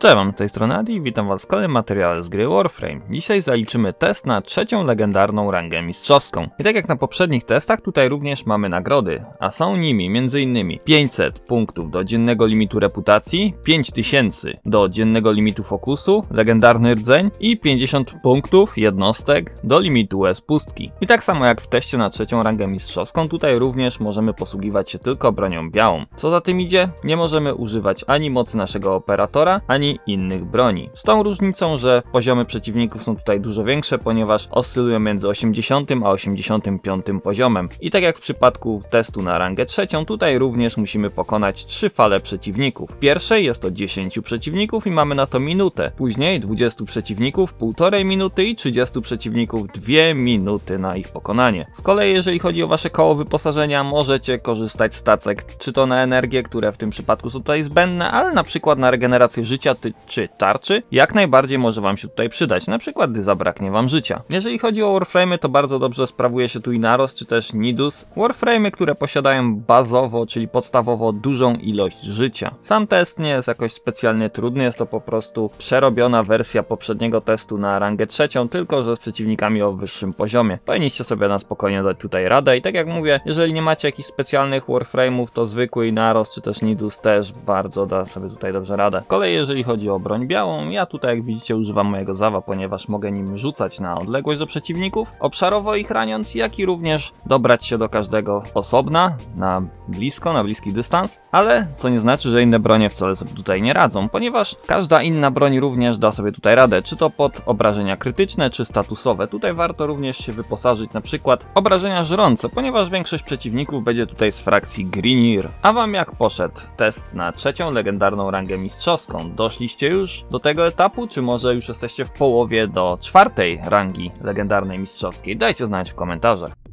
Cześć, mam z tej strony Adi witam was w kolejnym materiale z gry Warframe. Dzisiaj zaliczymy test na trzecią legendarną rangę mistrzowską. I tak jak na poprzednich testach, tutaj również mamy nagrody, a są nimi m.in. 500 punktów do dziennego limitu reputacji, 5000 do dziennego limitu fokusu, legendarny rdzeń i 50 punktów jednostek do limitu US pustki. I tak samo jak w teście na trzecią rangę mistrzowską, tutaj również możemy posługiwać się tylko bronią białą. Co za tym idzie, nie możemy używać ani mocy naszego operatora, ani innych broni. Z tą różnicą, że poziomy przeciwników są tutaj dużo większe, ponieważ oscylują między 80 a 85 poziomem. I tak jak w przypadku testu na rangę trzecią, tutaj również musimy pokonać trzy fale przeciwników. W pierwszej jest to 10 przeciwników i mamy na to minutę. Później 20 przeciwników, półtorej minuty i 30 przeciwników 2 minuty na ich pokonanie. Z kolei jeżeli chodzi o wasze koło wyposażenia, możecie korzystać z tacek, czy to na energię, które w tym przypadku są tutaj zbędne, ale na przykład na regenerację życia ty, czy tarczy, jak najbardziej może wam się tutaj przydać, na przykład gdy zabraknie wam życia. Jeżeli chodzi o warframe'y, to bardzo dobrze sprawuje się tu i Naros, czy też Nidus. Warframe'y, które posiadają bazowo, czyli podstawowo dużą ilość życia. Sam test nie jest jakoś specjalnie trudny, jest to po prostu przerobiona wersja poprzedniego testu na rangę trzecią, tylko że z przeciwnikami o wyższym poziomie. Powinniście sobie na spokojnie dać tutaj radę i tak jak mówię, jeżeli nie macie jakichś specjalnych warframe'ów, to zwykły Naros czy też Nidus też bardzo da sobie tutaj dobrze radę. Z kolei jeżeli chodzi o broń białą, ja tutaj jak widzicie używam mojego zawa, ponieważ mogę nim rzucać na odległość do przeciwników, obszarowo ich raniąc, jak i również dobrać się do każdego osobna, na blisko, na bliski dystans, ale co nie znaczy, że inne bronie wcale sobie tutaj nie radzą, ponieważ każda inna broń również da sobie tutaj radę, czy to pod obrażenia krytyczne, czy statusowe. Tutaj warto również się wyposażyć na przykład obrażenia żrące, ponieważ większość przeciwników będzie tutaj z frakcji Greenir. A wam jak poszedł test na trzecią legendarną rangę mistrzowską? Doszliście już do tego etapu, czy może już jesteście w połowie do czwartej rangi legendarnej mistrzowskiej? Dajcie znać w komentarzach.